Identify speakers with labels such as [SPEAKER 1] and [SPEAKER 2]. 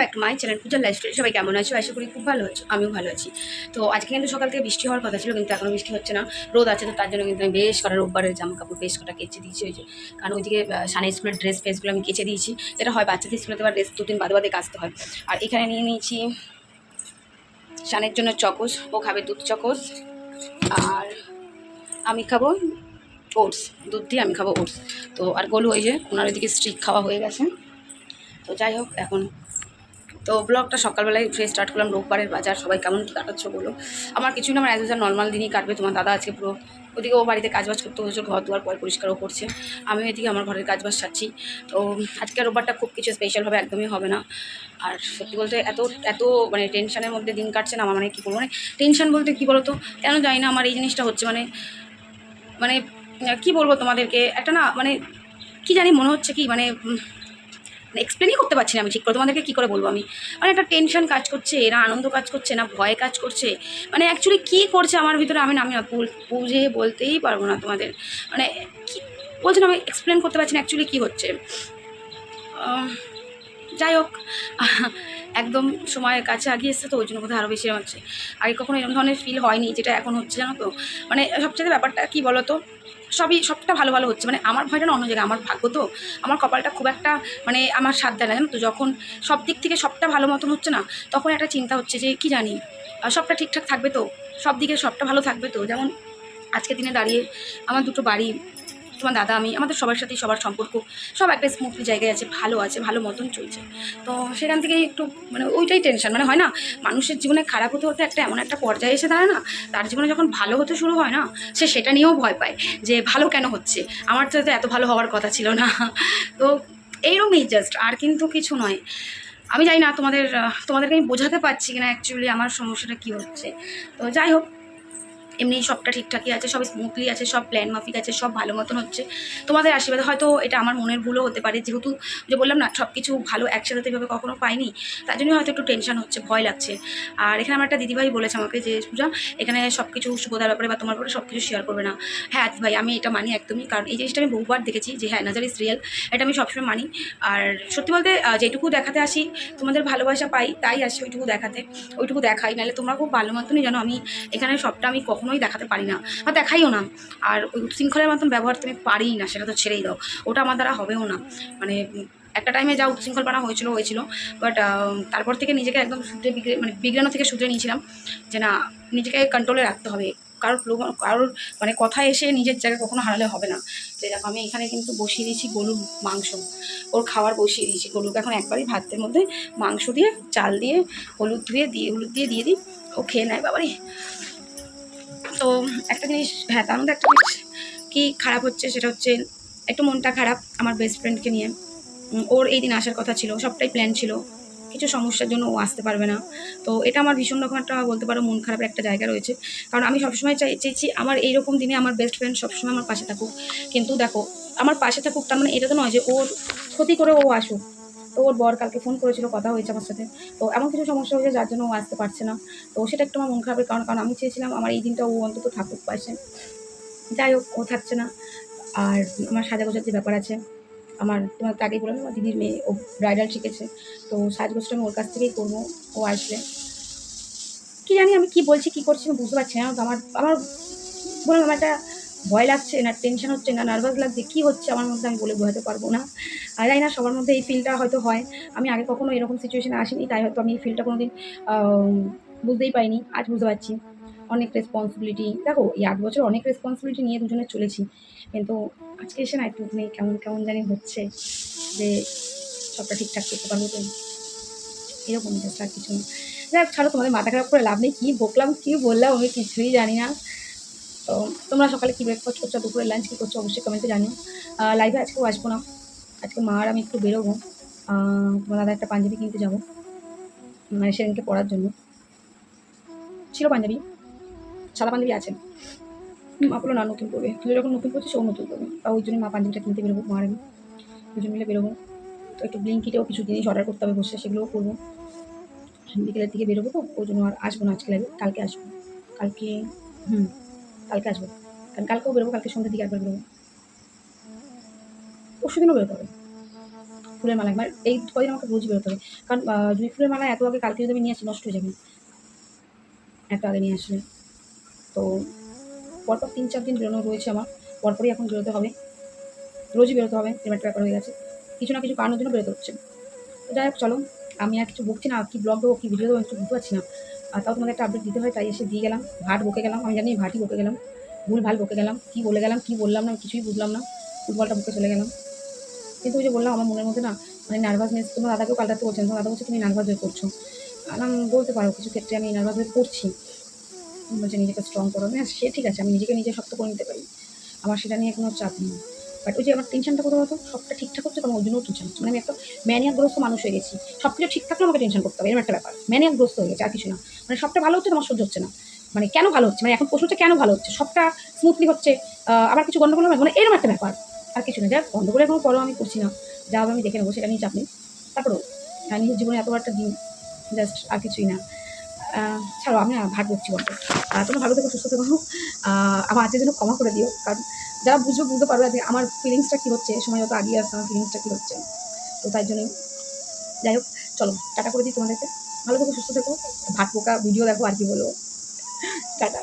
[SPEAKER 1] Back my channel পূজার lifestyle সবাই কেমন আছো? আশা করি খুব ভালো আছো। আমিও ভালো আছি। তো আজকে কিন্তু সকাল থেকে বৃষ্টি হওয়ার কথা ছিল কিন্তু এখনও বৃষ্টি হচ্ছে না। রোদ আছে তো তার জন্য কিন্তু আমি বেশ কটা রোববারের জামা কাপড় বেশ কটা কেচে দিয়েছি। ওই যে কারণ ওইদিকে আহ, সানা স্কুলের ড্রেস ফ্রেসগুলো আমি কেচে দিয়েছি। যেটা হয় বাচ্চাদের স্কুলে দেওয়ার ড্রেস দুদিন বাদে বাদে কাচতে হয়। আর এখানে নিয়ে নিয়েছি সানের জন্য চকোস। ও খাবে দুধ চকোস। আর আমি খাব ওটস দুধ দিয়ে আমি খাব ওটস তো আর গোলু ওই যে ওনার ওইদিকে স্ট্রিক খাওয়া হয়ে গেছে। তো যাই হোক, এখন তো ব্লগটা সকালবেলায় ফ্রেশ স্টার্ট করলাম। রোববারের বাজার, সবাই কেমন কী কাটাচ্ছ বলো? আমার কিছু না আমার অ্যাজ নর্মাল দিনই কাটবে। তোমার দাদা আজকে পুরো ওদিকে ও বাড়িতে কাজবাজ করতে হয়েছে ঘর দুয়ার পয় পরিষ্কারও করছে। আমিও এদিকে আমার ঘরের কাজবাজ সারছি। তো আজকে রোববারটা খুব কিছু স্পেশাল হবে একদমই হবে না। আর সত্যি বলতে এত এত মানে টেনশনের মধ্যে দিন কাটছে না, আমার মানে কী বলব? মানে টেনশন বলতে কী বলো তো কেন জানি না আমার এই জিনিসটা হচ্ছে মানে মানে কি বলব তোমাদেরকে? একটা না মানে কি জানি মনে হচ্ছে কি মানে এক্সপ্লেনই করতে পারছি না আমি ঠিক করে। তোমাদেরকে কী করে বলব আমি? মানে একটা টেনশন কাজ করছে, এরা আনন্দ কাজ করছে, না ভয় কাজ করছে। মানে অ্যাকচুয়ালি কী করছে আমার ভিতরে আমি আমি বুঝে বলতেই পারব না তোমাদের। মানে কি বলছেন আমি এক্সপ্লেন করতে পারছি না অ্যাকচুয়ালি কী হচ্ছে। যাই হোক একদম সময়ের কাছে আগিয়ে এসছে তো ওই জন্য বোধহয় আরও বেশি হচ্ছে। আগে কখনো এরকম ধরনের ফিল হয়নি যেটা এখন হচ্ছে, জানো তো? মানে সবচেয়ে ব্যাপারটা কী বলো তো সবই, সবটা ভালো ভালো হচ্ছে। মানে আমার ভয়টা না অন্য জায়গায়, আমার ভাগ্য তো। আমার কপালটা খুব একটা মানে আমার সাথ দেয় না, জানো তো? যখন সব দিক থেকে সবটা ভালো মতন হচ্ছে না, তখন একটা চিন্তা হচ্ছে যে কি জানি? সবটা ঠিকঠাক থাকবে তো? সব দিকে সবটা ভালো থাকবে তো? যেমন আজকে দিনে দাঁড়িয়ে আমার দুটো বাড়ি তোমার দাদা, আমি, আমাদের সবার সাথেই সবার সম্পর্ক, সব একটা স্মুথলি জায়গায় আছে, ভালো আছে, ভালো মতন চলছে। তো সেখান থেকে একটু মানে ওইটাই টেনশন মানে হয় না, মানুষের জীবনে খারাপ হতে হতে একটা এমন একটা পর্যায়ে এসে দাঁড়ায় না, তার জীবনে যখন ভালো হতে শুরু হয় না, সে সেটা নিয়েও ভয় পায় যে ভালো কেন হচ্ছে? আমার তো এত ভালো হওয়ার কথা ছিল না। তো এইরকমই জাস্ট আর কিন্তু কিছু নয়। আমি জানি না তোমাদের তোমাদেরকে আমি বোঝাতে পারছি কিনা অ্যাকচুয়ালি আমার সমস্যাটা কী হচ্ছে। তো যাই হোক এমনি সবটা ঠিকঠাকই আছে, সব স্মুথলি আছে, সব প্ল্যান মাফিক আছে, সব ভালো মতন হচ্ছে। তোমাদের আশীর্বাদে হয়তো এটা আমার মনের ভুলও হতে পারে, যেহেতু যে বললাম না সব কিছু ভালো একসাথে তো এভাবে কখনো পাইনি, তার জন্যই হয়তো একটু টেনশন হচ্ছে, ভয় লাগছে। আর এখানে আমার একটা দিদিভাই বলেছে আমাকে যে, পূজা, এখানে সব কিছু সুবোধার ব্যাপারে বা তোমার ব্যাপারে সব কিছু শেয়ার করবে না। হ্যাঁ ভাই আমি এটা মানি একদমই, কারণ এই জিনিসটা আমি বহুবার দেখেছি যে হ্যাঁ নাজার ইস রিয়েল এটা আমি সবসময় মানি। আর সত্যি বলতে যেটুকু দেখাতে আসি, তোমাদের ভালোবাসা পাই, তাই আসি ওইটুকু দেখাতে, ওইটুকু দেখাই, নাহলে তোমরা খুব ভালো মতনই জানো, আমি এখানে সবটা আমি কখনোই দেখাতে পারি না বা দেখাইও না। আর ওই উচ্ছৃঙ্খলের মতন ব্যবহার তুমি পারিই না, সেটা তো ছেড়েই দাও। ওটা আমার দ্বারা হবেও না। মানে একটা টাইমে যা উচ্ছৃঙ্খলপনা হয়েছিল হয়েছিল। বাট তারপর থেকে নিজেকে একদম শুধরে বিগড়ে মানে বিজ্ঞান থেকে শুধরে নিয়েছিলাম যে না, নিজেকে কন্ট্রোলে রাখতে হবে। কারোর কারোর মানে কথা এসে নিজের জায়গায় কখনো হারালে হবে না। যে দেখো, আমি এখানে কিন্তু বসিয়ে দিয়েছি গরুর মাংস। ওর খাবার বসিয়ে দিয়েছি। গরুকে এখন একবারই ভাতের মধ্যে মাংস দিয়ে, চাল দিয়ে, হলুদ ধুয়ে দিয়ে, হলুদ দিয়ে দিয়ে দিই। ও খেয়ে নেয়, বাবারে। তো একটা জিনিস হ্যাঁ তার মধ্যে একটা জিনিস কি খারাপ হচ্ছে সেটা হচ্ছে একটু মনটা খারাপ আমার বেস্ট ফ্রেন্ডকে নিয়ে। ওর এই দিন আসার কথা ছিল, সবটাই প্ল্যান ছিল। কিছু সমস্যার জন্য ও আসতে পারবে না। তো এটা আমার ভীষণ রকম একটা বলতে পারো মন খারাপের একটা জায়গা রয়েছে। কারণ আমি সবসময় চাই, চেয়েছি আমার এইরকম দিনে আমার বেস্ট ফ্রেন্ড সবসময় আমার পাশে থাকুক। কিন্তু দেখো, আমার পাশে থাকুক, তার মানে এটা তো নয় যে ওর ক্ষতি করে ও আসুক। তো ওর বর কালকে ফোন করেছিল, কথা হয়েছে আমার সাথে। তো এমন কিছু সমস্যা হয়েছে যার জন্য ও আসতে পারছে না। তো সেটা একটু আমার মন খারাপের কারণ কারণ আমি চেয়েছিলাম আমার এই দিনটা ও অন্তত থাকুক পাশে। যাই হোক, ও থাকছে না। আর আমার সাজাগোজার যে ব্যাপার আছে, আমার তোমার তো আগেই বললাম আমার দিদির মেয়ে, ও ব্রাইডাল শিখেছে। তো সাজগোজটা আমি ওর কাছ থেকেই করব, ও আসলে কী জানি আমি কি বলছি, কি করছি আমি বুঝতে পারছি না। আমার আমার বললাম, আমার একটা ভয় লাগছে না টেনশন হচ্ছে না নার্ভাস লাগছে, কী হচ্ছে আমার মধ্যে আমি বলে বোঝাতে পারব না। আর জানি না সবার মধ্যে এই ফিলটা হয়তো হয়। আমি আগে কখনো এরকম সিচুয়েশনে আসিনি, তাই হয়তো আমি এই ফিলটা কোনো দিন বুঝতেই পাইনি আজ বুঝতে পারছি। অনেক রেসপন্সিবিলিটি দেখো, এই আট বছর অনেক রেসপন্সিবিলিটি নিয়ে দুজনে চলেছি। কিন্তু আজকে এসে না একটু নেই কেমন কেমন জানি হচ্ছে যে সবটা ঠিকঠাক করতে পারব তো। এরকম কিছু না। যাই হোক ছাড়ো, তোমাদের মাথা খারাপ করে লাভ নেই। কী বকলাম, কী বললাম, আমি কিছুই জানি না। তো তোমরা সকালে কী ব্রেকফাস্ট করছ, দুপুরে লাঞ্চ কী করছ, অবশ্যই কমেন্টে জানিও। লাইভে আজকেও আসব না। আজকে মা আর আমি একটু বেরোবো। তোমার দাদা একটা পাঞ্জাবি কিনতে যাব মানে সেদিনকে পড়ার জন্য। ছিল পাঞ্জাবি, সাদা পাঞ্জাবি আছে। মা বলল, না, নতুন করবে তুই যখন নতুন করছিস ও নতুন করবে তা ওই জন্য মা পাঞ্জাবিটা কিনতে বেরোবো, মা আর আমি। দুজন মিলে বেরোবো। তো একটু ব্লিঙ্কিটেও কিছু জিনিস অর্ডার করতে হবে বসে, সেগুলোও করব। বিকেলের দিকে বেরোবো তো, ওই জন্য আর আসব না আজকে লাইভে কালকে আসব। কালকে, হুম। কালকে আসব। কারণ কালকেও বেরোবো, কালকে সন্ধ্যের দিকে একবার বেরোবো। পরশু দিনও বেরোতে হবে। ফুলের মালা একবার, এই কদিন আমাকে রোজ বেরোতে হবে। কারণ জুঁই ফুলের মালা এত আগে কালকে যদি আমি নিয়ে আসি, নষ্ট হয়ে যাবে। এত আগে নিয়ে আসলে। তো পরপর তিন চার দিন বেরোনো রয়েছে আমার। পরপরই এখন বেরোতে হবে। রোজই বেরোতে হবে একটা ব্যাপার হয়ে গেছে। কিছু না কিছু কারণের জন্য বেরোতে হচ্ছে। যাই হোক, চলো। আমি আর কিছু বকছি না কি ব্লগ দেবো, কি ভিডিও দেবো কিছু বুঝতে পারছি না। আর তাও তোমাদের একটা আপডেট দিতে হয়, তাই এসে দিয়ে গেলাম। ভাট বকে গেলাম, আমি জানি ভাটই বকে গেলাম। ভুল ভালো বকে গেলাম, কী বলে গেলাম, কী বললাম না কিছুই বুঝলাম না। ফুটবলটা বকে চলে গেলাম। কিন্তু ওই যে বললাম, আমার মনের মধ্যে না মানে নার্ভাসনেস তোমার দাদাকেও পাল্টাতে বলছেন তোমার দাদা বলছে তুমি নার্ভাস হয়ে করছ আর আমি বলতে পারো, কিছু ক্ষেত্রে আমি নার্ভাস হয়ে করছি বলছে, নিজেকে স্ট্রং করো। হ্যাঁ সে ঠিক আছে, আমি নিজেকে নিজে শক্ত করে নিতে পারি। আমার সেটা নিয়ে কোনো চাপ নেই। বাট ওই যে আমার টেনশনটা কোথাও হতো? সবটা ঠিকঠাক হচ্ছে তোমার ওই জন্য টেনশন হচ্ছে। মানে আমি একটা ম্যানিয়াগ্রস্ত মানুষ হয়ে গেছি। সব কিছু ঠিক থাকলে আমাকে টেনশন করতে হবে, এরকম একটা ব্যাপার। ম্যানিয়াগ্রস্ত হয়ে গেছে, আর কিছু না। মানে সবটা ভালো হচ্ছে, তোমার সহ্য হচ্ছে না। মানে কেন ভালো হচ্ছে? মানে এখন প্রশ্ন হচ্ছে, কেন ভালো হচ্ছে? সবটা স্মুথলি হচ্ছে আবার কিছু গন্ডগোল হবে? মানে এরকম একটা ব্যাপার। আর কিছু না। যাক, গন্ডগোলের কোনো পরও আমি করছি না। যা আমি দেখে নেব, সেটা নিয়ে চাপ নেই। তারপরেও নিজের জীবনে এত বড় একটা দিন জাস্ট আর কিছুই না। ছাড়ো, আমি ভাগ করছি বলতে তোমরা ভালো থেকো, সুস্থ থেকো। আমার আজকের জন্য ক্ষমা করে দিও, কারণ যারা বুঝবে বুঝতে পারবে আজকে আমার ফিলিংসটা কী হচ্ছে? সময় যত আগিয়ে আসছে, আমার ফিলিংসটা কী হচ্ছে? তো তাই জন্যই যাই হোক, চলো, টাটা করে দিই তোমাদেরকে। ভালো থেকো, সুস্থ থেকো। ভাত পোকা ভিডিও দেখো আর কি বলব। টাটা।